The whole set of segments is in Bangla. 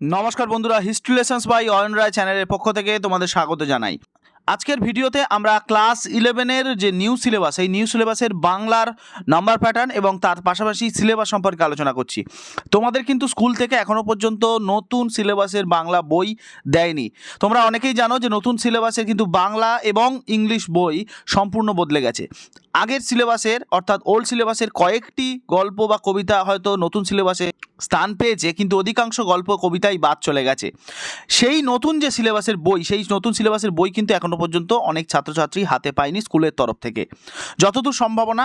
নমস্কার বন্ধুরা history lessons by Ayan Roy চ্যানেলের পক্ষ থেকে তোমাদের স্বাগত জানাই। আজকের ভিডিওতে আমরা ক্লাস ইলেভেনের যে নিউ সিলেবাস, এই নিউ সিলেবাসের বাংলার নাম্বার প্যাটার্ন এবং তার পাশাপাশি সিলেবাস সম্পর্কে আলোচনা করছি। তোমাদের কিন্তু স্কুল থেকে এখনও পর্যন্ত নতুন সিলেবাসের বাংলা বই দেয়নি। তোমরা অনেকেই জানো যে নতুন সিলেবাসের কিন্তু বাংলা এবং ইংলিশ বই সম্পূর্ণ বদলে গেছে। আগের সিলেবাসের, অর্থাৎ ওল্ড সিলেবাসের কয়েকটি গল্প বা কবিতা হয়তো নতুন সিলেবাসে স্থান পেয়েছে, কিন্তু অধিকাংশ গল্প কবিতাই বাদ চলে গেছে। সেই নতুন যে সিলেবাসের বই, সেই নতুন সিলেবাসের বই কিন্তু এখনও পর্যন্ত অনেক ছাত্রছাত্রী হাতে পায়নি স্কুলের তরফ থেকে। যতদূর সম্ভাবনা,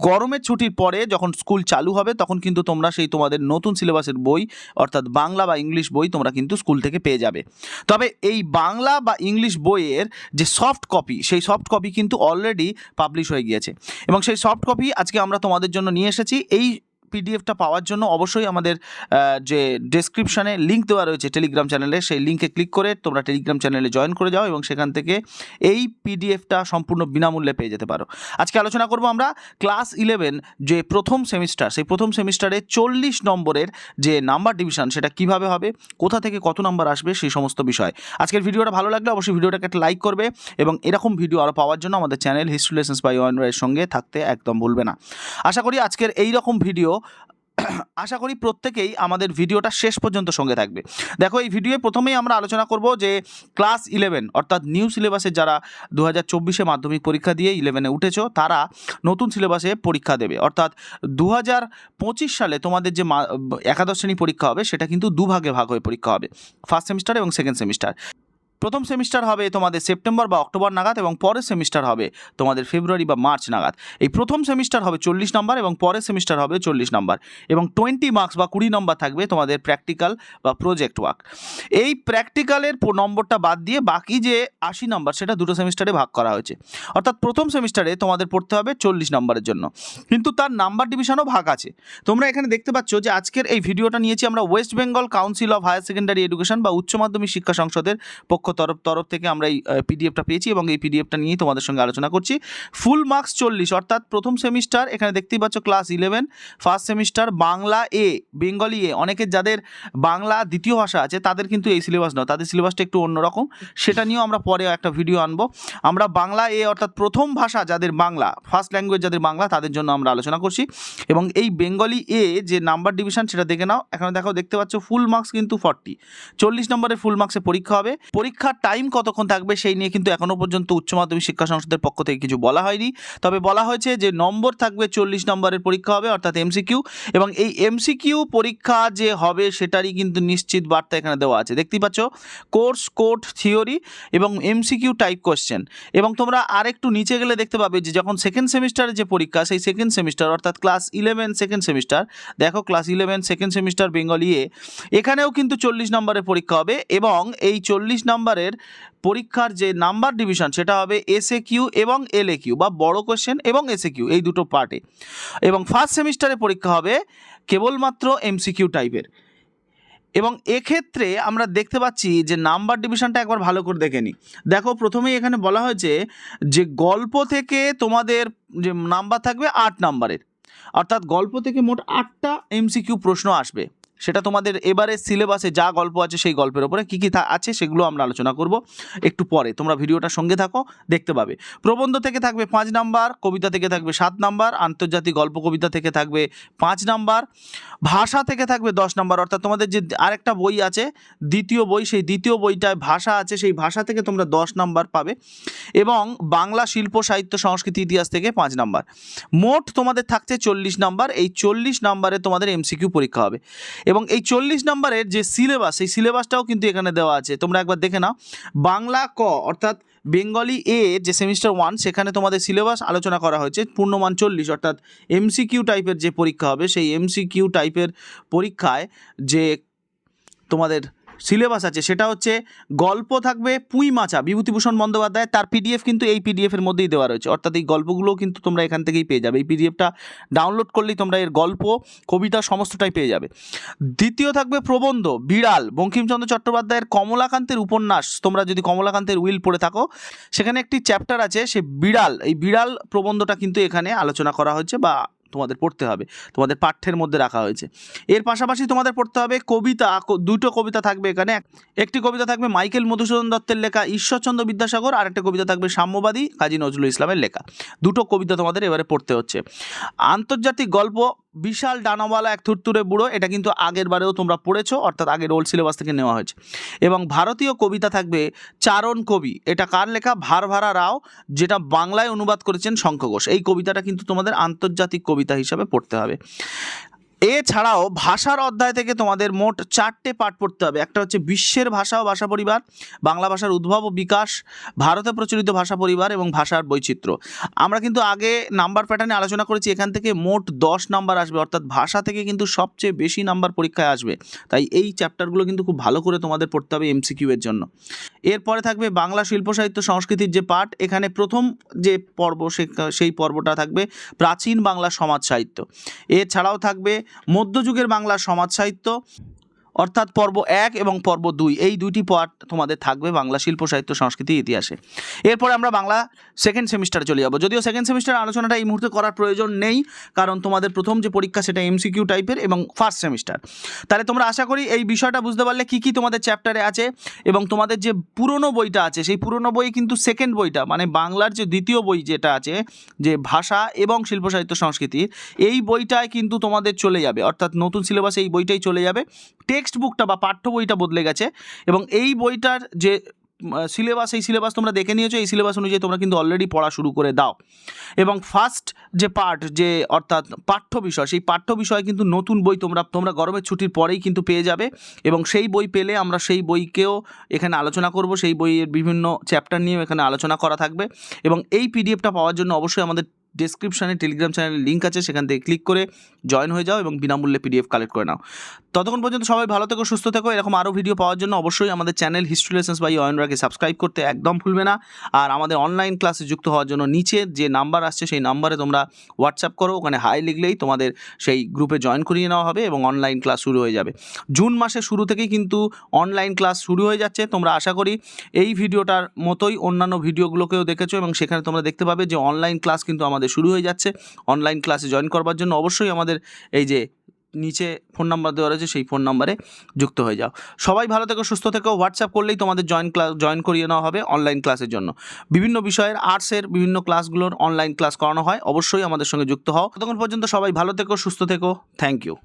গরমের ছুটির পরে যখন স্কুল চালু হবে, তখন কিন্তু তোমরা সেই তোমাদের নতুন সিলেবাসের বই, অর্থাৎ বাংলা বা ইংলিশ বই তোমরা কিন্তু স্কুল থেকে পেয়ে যাবে। তবে এই বাংলা বা ইংলিশ বইয়ের যে সফট কপি, সেই সফট কপি কিন্তু অলরেডি পাবলিশ হয়ে গিয়েছে। এবং সেই সফট কপি আজকে আমরা তোমাদের জন্য নিয়ে এসেছি। এই পিডিএফটা পাওয়ার জন্য অবশ্যই আমাদের যে ডেসক্রিপশানে লিঙ্ক দেওয়া রয়েছে টেলিগ্রাম চ্যানেলে সেই লিঙ্কে ক্লিক করে তোমরা টেলিগ্রাম চ্যানেলে জয়েন করে যাও এবং সেখান থেকে এই পিডিএফটা সম্পূর্ণ বিনামূল্যে পেয়ে যেতে পারো। আজকে আলোচনা করব আমরা ক্লাস ইলেভেন যে প্রথম সেমিস্টার সেই প্রথম সেমিস্টারে চল্লিশ নম্বরের যে নাম্বার ডিভিশন সেটা কীভাবে হবে, কোথা থেকে কত নাম্বার আসবে, সেই সমস্ত বিষয়। আজকের ভিডিওটা ভালো লাগলে অবশ্যই ভিডিওটাকে একটা লাইক করবে এবং এরকম ভিডিও আরও পাওয়ার জন্য আমাদের channel history lessons by Ayan রায়ের সঙ্গে থাকতে একদম ভুলবে না। আশা করি আজকের এই রকম ভিডিও আশা করি প্রত্যেকেই আমাদের ভিডিওটা শেষ পর্যন্ত সঙ্গে থাকবে। দেখো, এই ভিডিওয়ে প্রথমেই আমরা আলোচনা করব যে ক্লাস ইলেভেন, অর্থাৎ নিউ সিলেবাসে যারা দু হাজার চব্বিশে মাধ্যমিক পরীক্ষা দিয়ে ইলেভেনে উঠেছো, তারা নতুন সিলেবাসে পরীক্ষা দেবে। অর্থাৎ দু হাজার পঁচিশ সালে তোমাদের যে একাদশ শ্রেণি পরীক্ষা হবে, সেটা কিন্তু দুভাগে ভাগ হয়ে পরীক্ষা হবে, ফার্স্ট সেমিস্টার এবং সেকেন্ড সেমিস্টার। প্রথম সেমিস্টার হবে তোমাদের সেপ্টেম্বর বা অক্টোবর নাগাদ এবং পরের সেমিস্টার হবে তোমাদের ফেব্রুয়ারি বা মার্চ নাগাদ। এই প্রথম সেমিস্টার হবে চল্লিশ নম্বর এবং পরের সেমিস্টার হবে চল্লিশ নম্বর এবং টোয়েন্টি মার্কস বা কুড়ি নম্বর থাকবে তোমাদের প্র্যাকটিক্যাল বা প্রজেক্ট ওয়ার্ক। এই প্র্যাকটিক্যালের নম্বরটা বাদ দিয়ে বাকি যে আশি নম্বর সেটা দুটো সেমিস্টারে ভাগ করা হয়েছে। অর্থাৎ প্রথম সেমিস্টারে তোমাদের পড়তে হবে চল্লিশ নম্বরের জন্য। কিন্তু তার নাম্বার ডিভিশনও ভাগ আছে। তোমরা এখানে দেখতে পাচ্ছ যে আজকের এই ভিডিওটা নিয়েছি আমরা West Bengal Council of Higher Secondary Education বা উচ্চ মাধ্যমিক শিক্ষা সংসদের পক্ষ তরফ তরফ থেকে আমরা এই পিডিএফটা পেয়েছি এবং এই পিডিএফটা নিয়েই তোমাদের সঙ্গে আলোচনা করছি। ফুল মার্কস চল্লিশ, অর্থাৎ প্রথম সেমিস্টার এখানে দেখতেই পাচ্ছ class eleven first semester Bangla A Bengali A অনেকের যাদের বাংলা দ্বিতীয় ভাষা আছে, তাদের কিন্তু এই সিলেবাস নয়, তাদের সিলেবাসটা একটু অন্যরকম সেটা নিয়েও আমরা পরে একটা ভিডিও আনব। আমরা বাংলা এ অর্থাৎ প্রথম ভাষা যাদের বাংলা ফার্স্ট ল্যাঙ্গুয়েজ যাদের বাংলা, তাদের জন্য আমরা আলোচনা করছি। এবং এই বেঙ্গলি এ যে নাম্বার ডিভিশন সেটা দেখে নাও। এখানে দেখো দেখতে পাচ্ছ ফুল মার্কস কিন্তু ফর্টি চল্লিশ নম্বরের ফুল মার্কসে পরীক্ষা হবে। পরীক্ষার টাইম কতক্ষণ থাকবে সেই নিয়ে কিন্তু এখনও পর্যন্ত উচ্চ মাধ্যমিক শিক্ষা সংসদের পক্ষ থেকে কিছু বলা হয়নি। তবে বলা হয়েছে যে নম্বর থাকবে চল্লিশ নম্বরের পরীক্ষা হবে, অর্থাৎ এমসিকিউ এবং এই এমসিকিউ পরীক্ষা যে হবে সেটারই কিন্তু নিশ্চিত বার্তা এখানে দেওয়া আছে। দেখতেই পাচ্ছ কোর্স কোড থিওরি এবং এমসিকিউ টাইপ কোশ্চেন এবং তোমরা আরেকটু নিচে গেলে দেখতে পাবে যে যখন সেকেন্ড সেমিস্টারের যে পরীক্ষা, সেই সেকেন্ড সেমিস্টার অর্থাৎ ক্লাস ইলেভেন সেকেন্ড সেমিস্টার দেখো class eleven second semester Bengali A এখানেও কিন্তু চল্লিশ নম্বরের পরীক্ষা হবে এবং এই চল্লিশ নম্বরের পরীক্ষার যে নাম্বার ডিভিশন, সেটা হবে এসএ কিউ এবং এল কিউ বা বড় কোশ্চেন এবং এসএ কিউ এই দুটো পার্টে এবং ফার্স্ট সেমিস্টারে পরীক্ষা হবে কেবলমাত্র এমসিকিউ টাইপের এবং এক্ষেত্রে আমরা দেখতে পাচ্ছি যে নাম্বার ডিভিশনটা একবার ভালো করে দেখে নিই। দেখো, প্রথমেই এখানে বলা হয়েছে যে গল্প থেকে তোমাদের যে নাম্বার থাকবে আট নাম্বারের। অর্থাৎ গল্প থেকে মোট আটটা এমসিকিউ প্রশ্ন আসবে। সেটা তোমাদের এবারে সিলেবাসে যা গল্প আছে সেই গল্পের ওপরে কী কী আছে সেগুলো আমরা আলোচনা করব একটু পরে। তোমরা ভিডিওটা সঙ্গে থাকো, দেখতে পাবে। প্রবন্ধ থেকে থাকবে পাঁচ নাম্বার, কবিতা থেকে থাকবে সাত নাম্বার, আন্তর্জাতিক গল্প কবিতা থেকে থাকবে পাঁচ নাম্বার, ভাষা থেকে থাকবে দশ নাম্বার। অর্থাৎ তোমাদের যে আরেকটা বই আছে, দ্বিতীয় বই, সেই দ্বিতীয় বইটায় ভাষা আছে, সেই ভাষা থেকে তোমরা দশ নাম্বার পাবে এবং বাংলা শিল্প, সাহিত্য, সংস্কৃতি, ইতিহাস থেকে পাঁচ নাম্বার। মোট তোমাদের থাকছে চল্লিশ নাম্বার। এই চল্লিশ নাম্বারে তোমাদের এমসিকিউ পরীক্ষা হবে। এবং এই চল্লিশ নম্বরের যে সিলেবাস সেই সিলেবাসটাও কিন্তু এখানে দেওয়া আছে। তোমরা একবার দেখে নাও। বাংলা ক, অর্থাৎ বেঙ্গলি এ যে সেমিস্টার ওয়ান সেখানে তোমাদের সিলেবাস আলোচনা করা হয়েছে, পূর্ণমান চল্লিশ। অর্থাৎ এমসিকিউ টাইপের যে পরীক্ষা হবে, সেই এমসিকিউ টাইপের পরীক্ষায় যে তোমাদের সিলেবাস আছে, সেটা হচ্ছে গল্প থাকবে পুঁই মাছা, বিভূতিভূষণ বন্দ্যোপাধ্যায়, তার পিডিএফ কিন্তু এই পিডিএফের মধ্যেই দেওয়া রয়েছে। অর্থাৎ এই গল্পগুলোও কিন্তু তোমরা এখান থেকেই পেয়ে যাবে। এই পিডিএফটা ডাউনলোড করলেই তোমরা এর গল্প, কবিতা সমস্তটাই পেয়ে যাবে। দ্বিতীয় থাকবে প্রবন্ধ, বিড়াল, বঙ্কিমচন্দ্র চট্টোপাধ্যায়ের কমলাকান্তের উপন্যাস। তোমরা যদি কমলাকান্তের উইল পড়ে থাকো, সেখানে একটি চ্যাপ্টার আছে, সে বিড়াল, এই বিড়াল প্রবন্ধটা কিন্তু এখানে আলোচনা করা হয়েছে বা তোমাদের পড়তে হবে, তোমাদের পাঠ্যের মধ্যে রাখা হয়েছে। এর পাশাপাশি তোমাদের পড়তে হবে কবিতা দুটো কবিতা থাকবে এখানে। একটি কবিতা থাকবে মাইকেল মধুসূদন দত্তের লেখা ঈশ্বরচন্দ্র বিদ্যাসাগর আর একটা কবিতা থাকবে সাম্যবাদী কাজী নজরুল ইসলামের লেখা। দুটো কবিতা তোমাদের এবারে পড়তে হচ্ছে। আন্তর্জাতিক গল্প বিশাল ডানাওয়ালা এক থুরতুরে বুড়ো, এটা কিন্তু আগের বারেও তোমরা পড়েছো, অর্থাৎ আগের ওল্ড সিলেবাস থেকে নেওয়া হয়েছে। এবং ভারতীয় কবিতা থাকবে চারণ কবি, এটা কার লেখা? ভারভারা রাও, যেটা বাংলায় অনুবাদ করেছেন শঙ্খ ঘোষ। এই কবিতাটা কিন্তু তোমাদের আন্তর্জাতিক কবিতা হিসাবে পড়তে হবে। এছাড়াও ভাষার অধ্যায় থেকে তোমাদের মোট চারটে পাঠ পড়তে হবে। একটা হচ্ছে বিশ্বের ভাষা ও ভাষা পরিবার, বাংলা ভাষার উদ্ভব ও বিকাশ, ভারতে প্রচলিত ভাষা পরিবার এবং ভাষার বৈচিত্র্য। আমরা কিন্তু আগে নাম্বার প্যাটার্নে আলোচনা করেছি, এখান থেকে মোট দশ নাম্বার আসবে। অর্থাৎ ভাষা থেকে কিন্তু সবচেয়ে বেশি নাম্বার পরীক্ষায় আসবে। তাই এই চ্যাপ্টারগুলো কিন্তু খুব ভালো করে তোমাদের পড়তে হবে এমসিকিউ এর জন্য। এরপরে থাকবে বাংলা শিল্প সাহিত্য সংস্কৃতির যে পাঠ, এখানে প্রথম যে পর্ব সেই পর্বটা থাকবে প্রাচীন বাংলা সমাজ সাহিত্য। এছাড়াও থাকবে মধ্যযুগের বাংলা সমাজ সাহিত্য অর্থাৎ পর্ব এক এবং পর্ব দুই, এই দুইটি পার্ট তোমাদের থাকবে বাংলা শিল্প, সাহিত্য, সংস্কৃতি, ইতিহাসে। এরপরে আমরা বাংলা সেকেন্ড সেমিস্টার চলে যাব। যদিও সেকেন্ড সেমিস্টার আলোচনাটা এই মুহূর্তে করার প্রয়োজন নেই, কারণ তোমাদের প্রথম যে পরীক্ষা সেটা এমসিকিউ টাইপের এবং ফার্স্ট সেমিস্টার তাহলে তোমরা আশা করি এই বিষয়টা বুঝতে পারলে কী কী তোমাদের চ্যাপ্টারে আছে এবং তোমাদের যে পুরনো বইটা আছে, সেই পুরনো বই কিন্তু সেকেন্ড বইটা মানে বাংলার যে দ্বিতীয় বই যেটা আছে, যে ভাষা এবং শিল্প, সাহিত্য, সংস্কৃতি, এই বইটায় কিন্তু তোমাদের চলে যাবে। অর্থাৎ নতুন সিলেবাসে এই বইটাই চলে যাবে। টেক্সট বুকটা বা পাঠ্য বইটা বদলে গেছে এবং এই বইটার যে সিলেবাস, এই সিলেবাস তোমরা দেখে নিয়েছো, এই সিলেবাস অনুযায়ী তোমরা কিন্তু অলরেডি পড়া শুরু করে দাও। এবং ফার্স্ট যে পার্ট যে, অর্থাৎ পাঠ্য বিষয়, সেই পাঠ্য বিষয় কিন্তু নতুন বই তোমরা তোমরা গরমের ছুটির পরেই কিন্তু পেয়ে যাবে এবং সেই বই পেলে আমরা সেই বইকেও এখানে আলোচনা করব, সেই বইয়ের বিভিন্ন চ্যাপ্টার নিয়েও এখানে আলোচনা করা থাকবে এবং এই পিডিএফটা পাওয়ার জন্য অবশ্যই আমাদের ডেসক্রিপশানে টেলিগ্রাম চ্যানেলের লিঙ্ক আছে, সেখান থেকে ক্লিক করে জয়েন হয়ে যাও এবং বিনামূল্যে পিডিএফ কালেক্ট করে নাও। ততক্ষণ পর্যন্ত সবাই ভালো থেকো, সুস্থ থেকো। এরকম আরও ভিডিও পাওয়ার জন্য অবশ্যই আমাদের চ্যানেল হিস্ট্রি লেসেন্স বাই অয়নরাকে সাবস্ক্রাইব করতে একদম ভুলবে না। আর আমাদের অনলাইন ক্লাসে যুক্ত হওয়ার জন্য নিচে যে নাম্বার আসছে, সেই নাম্বারে তোমরা হোয়াটসঅ্যাপ করো। ওখানে হাই লিখলেই তোমাদের সেই গ্রুপে জয়েন করিয়ে নেওয়া হবে এবং অনলাইন ক্লাস শুরু হয়ে যাবে। জুন মাসের শুরু থেকেই কিন্তু অনলাইন ক্লাস শুরু হয়ে যাচ্ছে। তোমরা আশা করি এই ভিডিওটার মতোই অন্যান্য ভিডিওগুলোকেও দেখেছ এবং সেখানে তোমরা দেখতে পাবে যে অনলাইন ক্লাস কিন্তু আমাদের শুরু হয়ে যাচ্ছে। অনলাইন ক্লাসে জয়েন করবার জন্য অবশ্যই আমাদের এই যে নিচে ফোন নাম্বার দেওয়া রয়েছে, সেই ফোন নাম্বারে যুক্ত হয়ে যাও। সবাই ভালো থেকো, সুস্থ থেকো। হোয়াটসঅ্যাপ করলেই তোমাদের জয়েন ক্লাস জয়েন করিয়ে নেওয়া হবে অনলাইন ক্লাসের জন্য। বিভিন্ন বিষয়ের আর্টসের বিভিন্ন ক্লাসগুলোর অনলাইন ক্লাস করানো হয়। অবশ্যই আমাদের সঙ্গে যুক্ত হও। ততক্ষণ পর্যন্ত সবাই ভালো থেকো, সুস্থ থেকো। Thank you